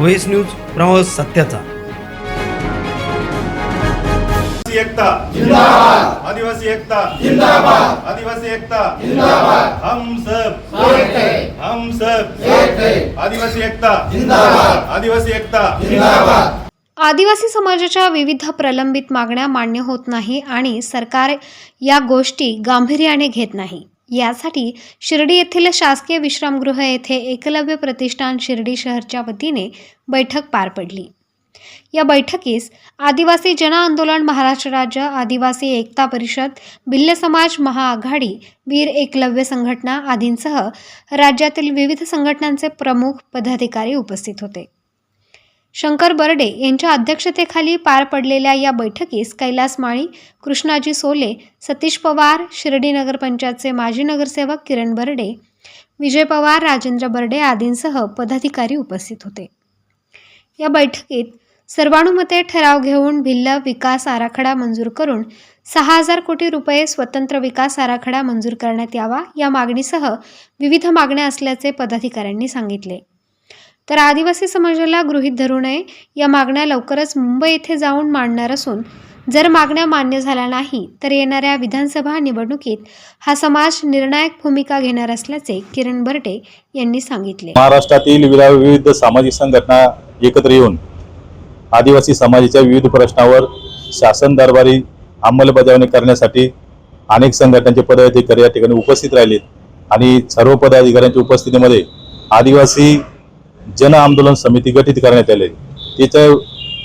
Voice news प्रवास सत्याचा. आदिवासी एकता. जिंदाबाद. आदिवासी एकता. जिंदाबाद. आदिवासी एकता. जिंदाबाद. हम सब. हम सब. आदिवासी एकता. जिंदाबाद. आदिवासी एकता. जिंदाबाद. आदिवासी समाजाच्या विविध प्रलंबित मागण्या मान्य होत नाही आणि सरकार या गोष्टी गांभीर्याने घेत नाही. यासाठी शिर्डी येथील शासकीय विश्रामगृह येथे एकलव्य प्रतिष्ठान शिर्डी शहरच्या वतीने बैठक पार पडली. या बैठकीस आदिवासी जन आंदोलन महाराष्ट्र राज्य आदिवासी एकता परिषद भिल्ल समाज महाआघाडी वीर एकलव्य संघटना आदींसह राज्यातील विविध संघटनांचे प्रमुख पदाधिकारी उपस्थित होते. शंकर बर्डे यांच्या अध्यक्षतेखाली पार पडलेल्या या बैठकीस कैलास माळी कृष्णाजी सोले सतीश पवार शिर्डी नगरपंचायतचे माजी नगरसेवक किरण बर्डे विजय पवार राजेंद्र बर्डे आदींसह पदाधिकारी उपस्थित होते. या बैठकीत सर्वानुमते ठराव घेऊन भिल्ल विकास आराखडा मंजूर करून सहा हजार कोटी रुपये स्वतंत्र विकास आराखडा मंजूर करण्यात यावा या मागणीसह विविध मागण्या असल्याचे पदाधिकाऱ्यांनी सांगितले. तर आदिवासी समाजाला गृहीत धरू नये. या मागण्या लवकरच मुंबई येथे जाऊन मांडणार असून जर मागण्या मान्य झाल्या नाही तर येणाऱ्या विधानसभा निवडणुकीत हा समाज निर्णायक भूमिका घेणार असल्याचे किरण बर्टे यांनी सांगितले. महाराष्ट्रातील विविध सामाजिक संघटना एकत्र येऊन आदिवासी समाजाच्या विविध प्रश्नावर शासन दरबारी अंमलबजावणी करण्यासाठी अनेक संघटनांचे पदाधिकारी या ठिकाणी उपस्थित राहिलेत. आणि सर्व पदाधिकाऱ्यांच्या उपस्थितीमध्ये आदिवासी जन आंदोलन समिती गठीत करण्यात आली. तिचं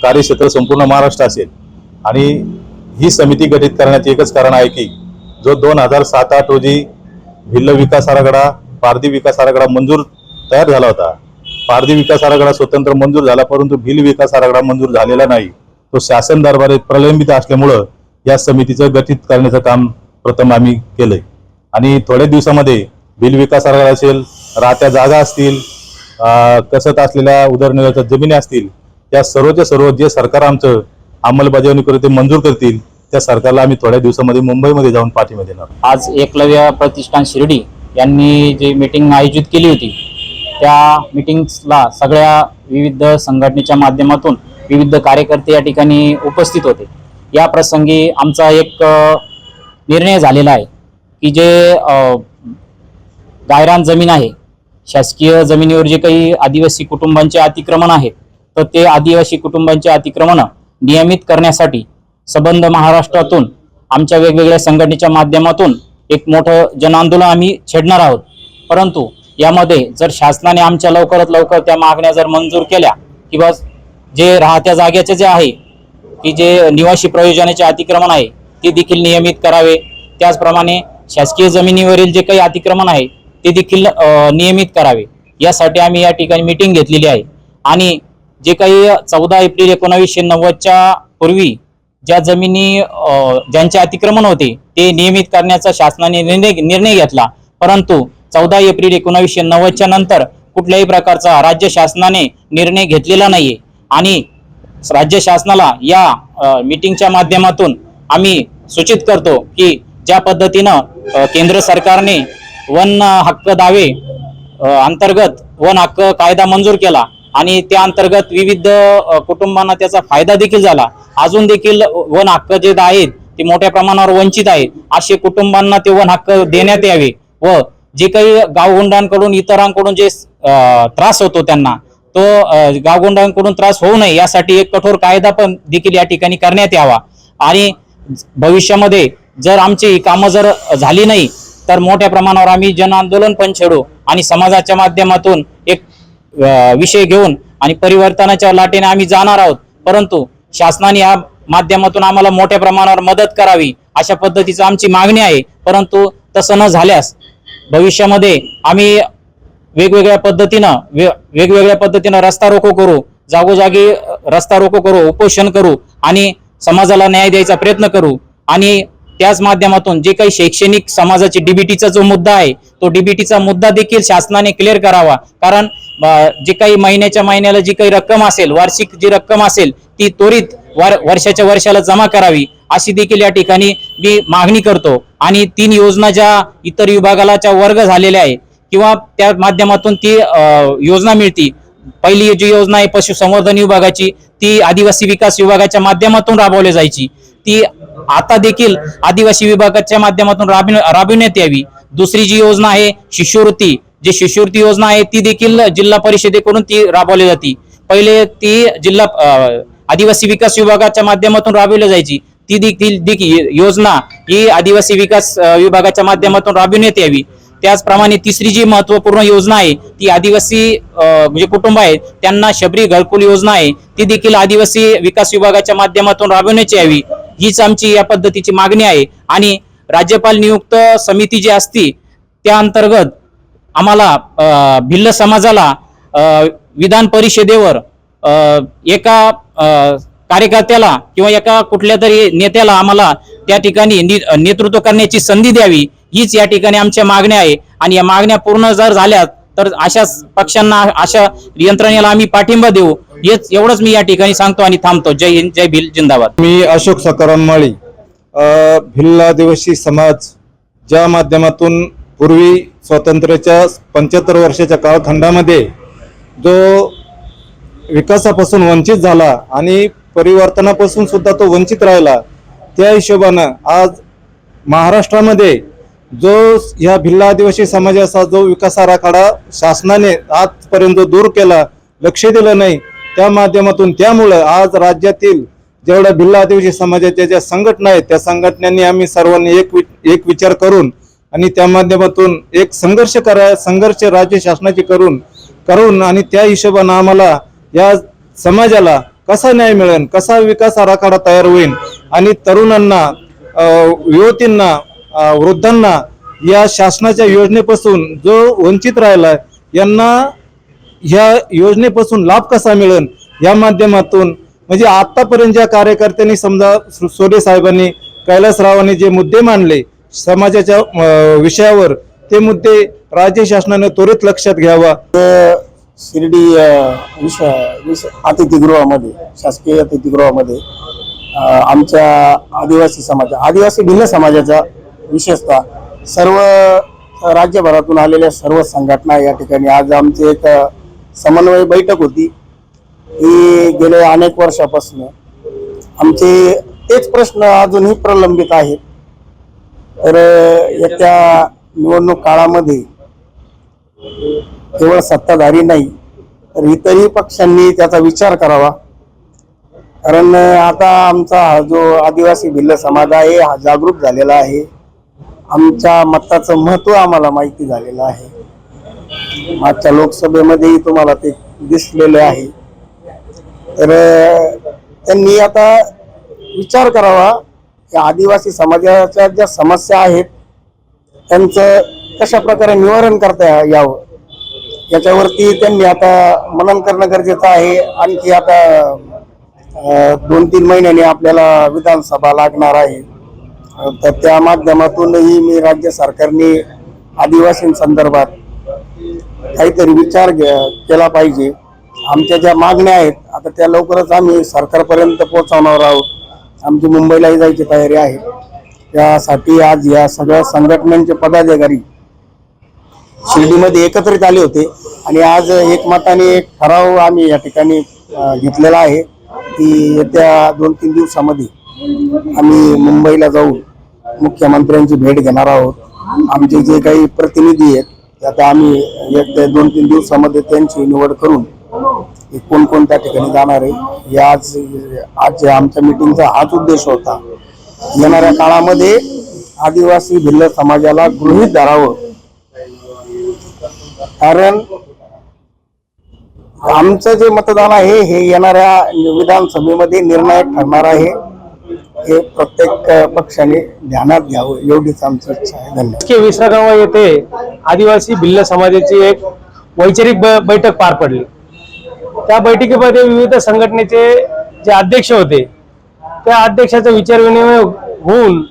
कार्यक्षेत्र संपूर्ण महाराष्ट्र असेल. आणि ही समिती गठीत करण्याचे एकच कारण आहे की जो दोन हजार सात आठ रोजी भिल्ल विकास आराखडा पारधी विकास आराखडा मंजूर तयार झाला होता. पारधी विकास आराखडा स्वतंत्र मंजूर झाला परंतु भिल विकास आराखडा मंजूर झालेला नाही. तो शासन दरबारी प्रलंबित असल्यामुळं या समितीचं गठीत करण्याचं काम प्रथम आम्ही केलंय. आणि थोड्या दिवसामध्ये बिल विकास आराखडा असेल राहत्या जागा असतील कसत असलेल्या उदरनिर्वाहाच्या जमिनी असतील त्या सर्वच्या सर्व जे सरकार आमचं अंमलबजावणी करून ते मंजूर करतील त्या सरकारला आम्ही थोड्या दिवसामध्ये मुंबईमध्ये जाऊन पाठिंबा देणार. आज एकलव्य प्रतिष्ठान शिर्डी यांनी जी मीटिंग आयोजित केली होती त्या मीटिंग्सला सगळ्या विविध संघटनेच्या माध्यमातून विविध कार्यकर्ते या ठिकाणी उपस्थित होते. या प्रसंगी आमचा एक निर्णय झालेला आहे की जे गायरान जमीन आहे शासकीय जमिनीवर जे काही आदिवासी कुटुंबांचे अतिक्रमण आहेत तर ते आदिवासी कुटुंबांचे अतिक्रमण नियमित करण्यासाठी संबंध महाराष्ट्रातून आमच्या वेगवेगळ्या संघटनेच्या माध्यमातून एक मोठं जनआंदोलन आम्ही छेडणार आहोत. परंतु यामध्ये जर शासनाने आमच्या लवकरात लवकर त्या मागण्या जर मंजूर केल्या किंवा जे राहत्या जागेचे जे आहे की जे निवासी प्रयोजनाचे अतिक्रमण आहे ते देखील नियमित करावे. त्याचप्रमाणे शासकीय जमिनीवरील जे काही अतिक्रमण आहे ते देखील नियमित करावे. यासाठी आम्ही या ठिकाणी मिटिंग घेतलेली आहे. आणि जे काही चौदा एप्रिल एकोणावीसशे नव्वदच्या पूर्वी ज्या जमिनी ज्यांचे अतिक्रमण होते ते नियमित करण्याचा शासनाने निर्णय निर्णय घेतला. परंतु चौदा एप्रिल एकोणावीसशे नव्वदच्या नंतर कुठल्याही प्रकारचा राज्य शासनाने निर्णय घेतलेला नाहीये. आणि राज्य शासनाला या मीटिंगच्या माध्यमातून आम्ही सूचित करतो की ज्या पद्धतीनं केंद्र सरकारने वन हक्क दावे अंतर्गत वन हक्क कायदा मंजूर केला आणि त्या अंतर्गत विविध कुटुंबांना त्याचा फायदा देखील झाला. अजून देखील वन हक्क जे आहेत ते मोठ्या प्रमाणावर वंचित आहेत. असे कुटुंबांना ते वन हक्क देण्यात यावे व जे काही गावगुंडांकडून इतरांकडून जे त्रास होतो त्यांना तो गावगुंडांकडून त्रास होऊ नये यासाठी एक कठोर कायदा पण देखील या ठिकाणी करण्यात यावा. आणि भविष्यामध्ये जर आमची कामं जर झाली नाही तर मोठ्या प्रमाणावर आम्ही जन आंदोलन पण छेडू आणि समाजाच्या माध्यमातून एक विषय घेऊन आणि परिवर्तनाच्या लाटेने आम्ही जाणार आहोत. परंतु शासनाने या माध्यमातून आम्हाला मोठ्या प्रमाणावर मदत करावी अशा पद्धतीची आमची मागणी आहे. परंतु तसं न झाल्यास भविष्यामध्ये आम्ही वेगवेगळ्या पद्धतीनं वे- वेगवेगळ्या पद्धतीनं रस्ता रोको करू जागोजागी रस्ता रोको करू उपोषण करू आणि समाजाला न्याय द्यायचा प्रयत्न करू आणि त्याच माध्यमातून जे काही शैक्षणिक समाजाची डीबीटीचा जो मुद्दा आहे तो डीबीटीचा मुद्दा देखील शासनाने क्लिअर करावा. कारण जे काही महिन्याच्या महिन्याला जी काही रक्कम असेल वार्षिक जी रक्कम असेल ती त्वरित वार- वर्षाच्या वर्षाला जमा करावी अशी देखील या ठिकाणी मी मागणी करतो. आणि तीन योजना ज्या इतर विभागाला ज्या वर्ग झालेल्या आहे किंवा त्या माध्यमातून ती योजना मिळती. पहिली जी योजना आहे पशुसंवर्धन विभागाची ती आदिवासी विकास विभागाच्या माध्यमातून राबवली जायची. ती आता देखील आदिवासी विभागाच्या माध्यमातून राबविण्यात यावी. दुसरी जी योजना आहे शिष्यवृत्ती. जी शिष्यवृत्ती योजना आहे ती देखील जिल्हा परिषदेकडून ती राबवली जाते. पहिले ती जिल्हा आदिवासी विकास विभागाच्या माध्यमातून राबविली जायची. ती देखील देखील योजना ही आदिवासी विकास विभागाच्या माध्यमातून राबविण्यात यावी. त्याचप्रमाणे तिसरी जी महत्त्वपूर्ण योजना आहे ती आदिवासी म्हणजे कुटुंब आहे त्यांना शबरी घरकुल योजना आहे ती देखील आदिवासी विकास विभागाच्या माध्यमातून राबविण्यात यावी. हीच आमची या पद्धतीची मागणी आहे. आणि राज्यपाल नियुक्त समिती जी असती त्या अंतर्गत आम्हाला भिल्ल समाजाला विधान परिषदेवर एका कार्यकर्त्याला किंवा एका कुठल्या तरी नेत्याला आम्हाला त्या ठिकाणी नि- नेतृत्व करण्याची संधी द्यावी हीच या ठिकाणी आमच्या मागण्या आहे. आणि या मागण्या पूर्ण जर झाल्या तर अशा पक्षांना अशा यंत्रणेला आम्ही पाठिंबा देऊ. हेच एवढंच मी या ठिकाणी सांगतो आणि थांबतो. जय हिंद जय भिल जिंदाबाद. मी अशोक सकाराम माळी. भिल्ल आदिवासी समाज ज्या माध्यमातून पूर्वी स्वातंत्र्याच्या पंच्याहत्तर वर्षाच्या कालखंडामध्ये जो विकासापासून वंचित झाला आणि परिवर्तनापासून सुद्धा तो वंचित राहिला त्या हिशोबानं आज महाराष्ट्रामध्ये जो ह्या भिल्ल आदिवासी समाजाचा जो विकास आराखडा शासनाने आजपर्यंत दूर केला लक्ष दिलं नाही त्या माध्यमातून त्यामुळं आज राज्यातील जेवढ्या भिल्ल आदिवासी समाजाच्या ज्या संघटना आहेत त्या संघटनांनी आम्ही सर्वांनी एक वि- एक विचार करून आणि त्या माध्यमातून एक संघर्ष करा संघर्ष राज्य शासनाची करून करून आणि त्या हिशोबानं आम्हाला या समाजाला कसा न्याय मिळेल कसा विकास आराखडा तयार होईल आणि तरुणांना युवतींना वृद्धांना या शासनाच्या योजनेपासून जो वंचित राहिला यांना ह्या योजनेपासून लाभ कसा मिळेल? या माध्यमातून म्हणजे आतापर्यंत ज्या कार्यकर्त्यांनी समजा सो- साहेबांनी कैलासरावांनी जे मुद्दे मांडले समाजाच्या विषयावर ते मुद्दे राज्य शासनाने त्वरित लक्षात घ्यावा. शिर्डी अ, विश विश अतिथीगृहामध्ये शासकीय अतिथीगृहामध्ये आमच्या आदिवासी समाज आदिवासी भिन्न समाजाचा विशेषतः सर्व राज्यभरातून आलेल्या सर्व संघटना या ठिकाणी. आज आमची एक समन्वय बैठक होती. ही गेले अनेक वर्षापासून. आमचे तेच प्रश्न अजूनही प्रलंबित आहेत. तर येत्या निवडणूक काळामध्ये केवळ सत्ताधारी नाही तर इतरही पक्षांनी त्याचा विचार करावा. कारण आता आमचा हा जो आदिवासी भिल्ल समाज आहे हा जागरूक झालेला आहे. आमच्या मताचं महत्त्व आम्हाला माहिती झालेलं आहे. मागच्या लोकसभेमध्येही तुम्हाला ते दिसलेले आहे. तर त्यांनी आता विचार करावा की आदिवासी समाजाच्या ज्या समस्या आहेत त्यांचं कशा प्रकारे निवारण करता यावं? याच्यावरती त्यांनी आता मनन करणं गरजेचं आहे. आणखी आता दोन तीन महिन्यांनी आपल्याला विधानसभा लागणार आहे. तर त्या माध्यमातूनही मी राज्य सरकारने आदिवासींसंदर्भात काहीतरी विचार केला पाहिजे. आमच्या ज्या मागण्या आहेत आता त्या लवकरच आम्ही सरकारपर्यंत पोहोचवणार आहोत. आमची मुंबईलाही जायची तयारी आहे. त्यासाठी आज या सगळ्या संघटनांचे पदाधिकारी शिर्डीमध्ये एकत्रित आले होते आणि आज एकमताने एक ठराव आम्ही या ठिकाणी घेतलेला आहे की येत्या दोन तीन दिवसामध्ये आम्ही मुंबईला जाऊन मुख्यमंत्र्यांची भेट घेणार आहोत. आमचे जे काही प्रतिनिधी आहेत ते आता आम्ही एक ते दोन तीन दिवसामध्ये त्यांची निवड करून कोणकोणत्या ठिकाणी जाणार आहे याच आज आमच्या मिटिंगचा हाच उद्देश होता. येणाऱ्या काळामध्ये आदिवासी भिल्ल समाजाला गृहीत धरावं. कारण आमचं जे मतदान आहे हे येणाऱ्या विधानसभेमध्ये निर्णायक ठरणार आहे. हे प्रत्येक पक्षाने ध्यानात घ्यावं एवढीच आमची इच्छा आहे. धन्यवाद. विसरगाव येथे आदिवासी भिल्ल समाजाची एक वैचारिक ब- बैठक पार पडली. त्या बैठकीमध्ये विविध संघटनेचे जे अध्यक्ष होते त्या अध्यक्षाचा विचारविनिमय होऊन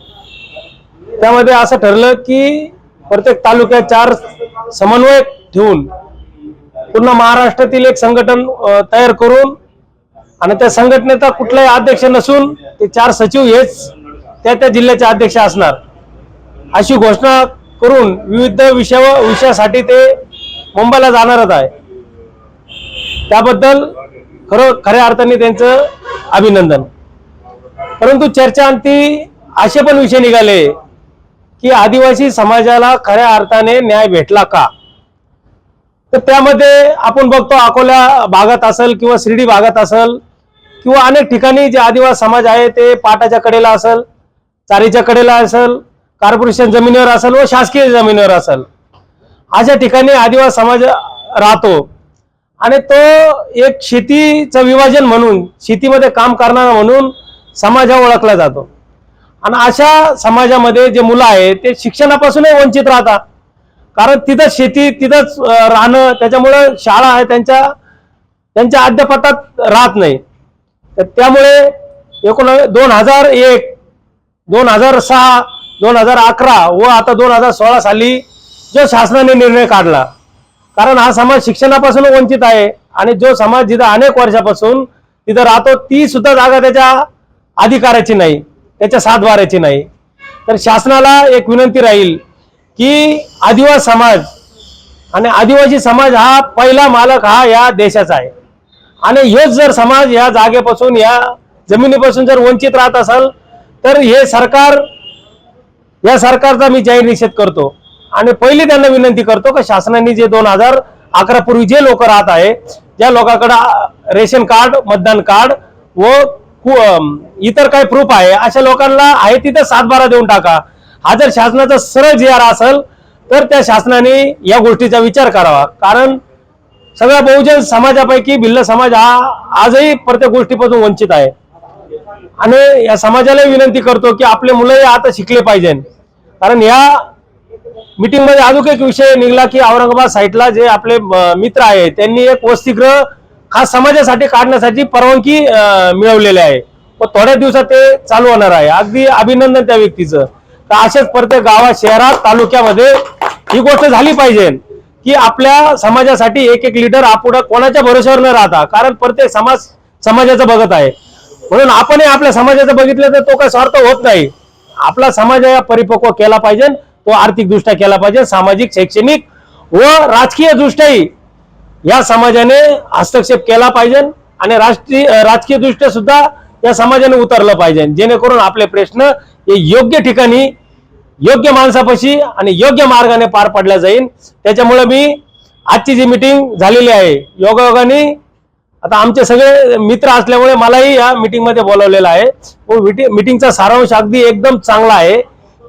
त्यामध्ये असं ठरलं की प्रत्येक तालुक्यात चार समन्वयक ठेवून पूर्ण महाराष्ट्रातील एक संघटन तयार करून आणि त्या संघटनेचा कुठलाही अध्यक्ष नसून ते चार सचिव हेच त्या त्या जिल्ह्याचे अध्यक्ष असणार. अशी घोषणा करून विविध विषया विषयासाठी ते मुंबईला जाणारच आहे. त्याबद्दल खरं खऱ्या अर्थाने त्यांचं अभिनंदन. परंतु चर्चांती असे पण विषय निघाले की आदिवासी समाजाला खऱ्या अर्थाने न्याय भेटला का? तर त्यामध्ये आपण बघतो अकोला भागात असेल किंवा शिर्डी भागात असेल किंवा अनेक ठिकाणी जे आदिवासी समाज आहे ते पाटाच्या कडेला असेल चारीच्या कडेला असेल कॉर्पोरेशन जमिनीवर असेल व शासकीय जमिनीवर असेल. अशा ठिकाणी आदिवासी समाज राहतो. आणि तो एक शेतीचं विभाजन म्हणून शेतीमध्ये काम करणारा म्हणून समाज हा ओळखला जातो. आणि अशा समाजामध्ये जे मुलं आहेत ते शिक्षणापासूनही वंचित राहतात. कारण तिथं शेती तिथंच राहणं त्याच्यामुळं शाळा आहे त्यांच्या त्यांच्या अध्यापतात राहत नाही. तर त्यामुळे एकूण दोन हजार एक दोन हजार सहा दोन हजार अकरा व आता दोन हजार सोळा साली जो शासनाने निर्णय काढला. कारण हा समाज शिक्षणापासून वंचित आहे आणि जो समाज जिथं अनेक वर्षापासून तिथं राहतो ती सुद्धा जागा त्याच्या अधिकाराची नाही त्याच्या सातवाऱ्याची नाही. तर शासनाला एक विनंती राहील की आदिवासी समाज आणि आदिवासी समाज हा पहिला मालक हा या देशाचा आहे. आणि हेच जर समाज या जागेपासून या जमिनीपासून जर वंचित राहत असेल तर हे सरकार या सरकारचा मी जाहीर निषेध करतो. आणि पहिली त्यांना विनंती करतो की शासनाने जे दोन हजार अकरा पूर्वी जे लोक राहत आहे ज्या लोकांकडे रेशन कार्ड मतदान कार्ड व इतर काही प्रूफ आहे अशा लोकांना आहे तिथे सातबारा देऊन टाका. हा जर शासनाचा सरळ जी आर असेल तर त्या शासनाने या गोष्टीचा विचार करावा. कारण सगळ्या बहुजन समाजापैकी भिल्ल समाज हा आजही प्रत्येक गोष्टीपासून वंचित आहे. आणि या समाजालाही विनंती करतो की आपले मुलंही आता शिकले पाहिजे. कारण या मिटिंगमध्ये अजून एक विषय निघला की औरंगाबाद साईडला जे आपले मित्र आहे त्यांनी एक वसतिगृह खास समाजासाठी काढण्यासाठी परवानगी मिळवलेली आहे. व थोड्या दिवसात ते चालू होणार आहे. अगदी अभिनंदन त्या व्यक्तीचं. तर अशाच प्रत्येक गावात शहरात तालुक्यामध्ये ही गोष्ट झाली पाहिजे. की आपल्या समाजासाठी एक एक लिडर आपण कोणाच्या भरोश्यावर न राहता कारण प्रत्येक समाज समाजाचं बघत आहे. म्हणून आपणही आपल्या समाजाचं बघितलं तर तो काय स्वार्थ होत नाही. आपला समाज या परिपक्व केला पाहिजे तो आर्थिक दृष्ट्या केला पाहिजे सामाजिक शैक्षणिक व राजकीय दृष्ट्याही या समाजाने हस्तक्षेप केला पाहिजे आणि राष्ट्रीय राजकीय दृष्ट्या सुद्धा या समाजाने उतरलं पाहिजे. जेणेकरून आपले प्रश्न हे योग्य ठिकाणी योग्य माणसापाशी आणि योग्य मार्गाने पार पडल्या जाईल त्याच्यामुळे मी आजची जी मिटिंग झालेली आहे योगायोगाने आता आमचे सगळे मित्र असल्यामुळे मलाही या मिटिंगमध्ये बोलावलेलं आहे. हो, व मीटिंगचा सारांश अगदी एकदम चांगला आहे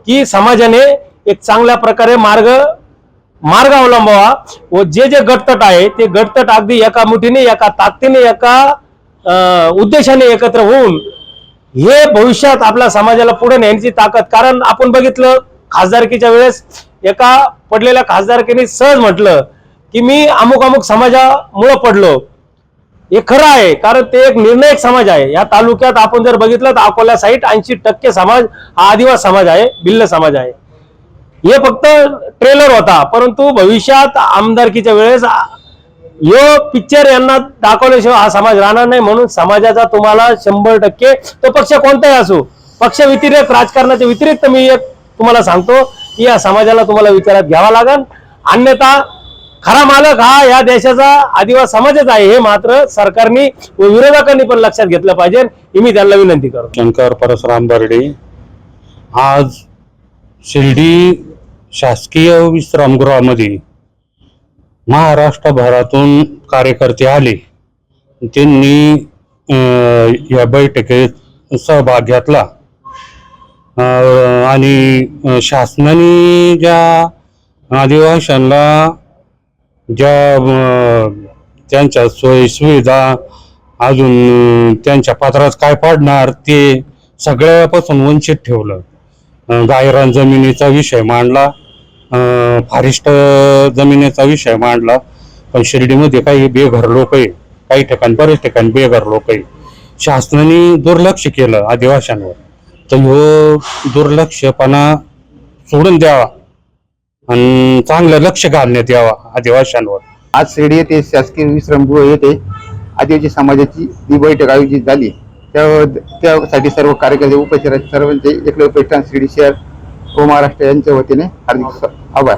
की समाजाने एक चांगल्या प्रकारे मार्ग मार्ग अवलंबावा व जे जे गटतट आहे ते गटतट अगदी एका मुठीने एका ताकदीने एका उद्देशाने एकत्र होऊन हे भविष्यात आपल्या समाजाला पुढे नेण्याची ताकद. कारण आपण बघितलं खासदारकीच्या वेळेस एका पडलेल्या खासदारकीने सहज म्हटलं की मी अमुक अमुक समाजामुळं पडलो. हे खरं आहे कारण ते एक निर्णायक समाज आहे. या तालुक्यात आपण जर बघितलं तर अकोला साईट ऐंशी टक्के समाज हा आदिवासी समाज आहे भिल्ल समाज आहे. हे फक्त ट्रेलर होता परंतु भविष्यात आमदारकीच्या वेळेस यो पिक्चर यांना दाखवल्याशिवाय हा समाज राहणार नाही. म्हणून समाजाचा तुम्हाला शंभर टक्के तो पक्ष कोणताही असो पक्ष व्यतिरिक्त राजकारणाच्या व्यतिरिक्त मी एक तुम्हाला सांगतो की या समाजाला तुम्हाला विचारात घ्यावा लागेल. अन्यथा खरा मालक हा या देशाचा आदिवास समाजच आहे हे मात्र सरकारने व विरोधकांनी पण लक्षात घेतलं पाहिजे. ही मी त्यांना विनंती करतो. शंकर परशुराम बर्डे आज शिर्डी शासकीय विश्रामगृहामध्ये महाराष्ट्रभरातून कार्यकर्ते आले. त्यांनी या बैठकीत सहभाग घेतला. आणि शासनाने ज्या आदिवाशांना ज्या त्यांच्या सोयी सुविधा अजून त्यांच्या पात्रात काय पडणार ते सगळ्यापासून वंचित ठेवलं. गायरान जमिनीचा विषय मांडला. अं, जमिनीचा विषय मांडला. पण शिर्डीमध्ये काही बेघर लोक आहे काही ठिकाणी बरेच ठिकाणी बेघर लोक आहे शासनाने दुर्लक्ष केलं आदिवाशांवर. तर ह्यो दुर्लक्षपणा सोडून द्यावा आणि चांगलं लक्ष घालण्यात यावा आदिवाशांवर. आज शिर्डी येथे शासकीय विश्रामगृह येथे आदिवासी समाजाची ही बैठक आयोजित झाली त्या त्यासाठी सर्व कार्यकर्ते उपचार सर्वांचे एकलव्य प्रतिष्ठान शिर्डी शहर व महाराष्ट्र यांच्या वतीने हार्दिक आभार.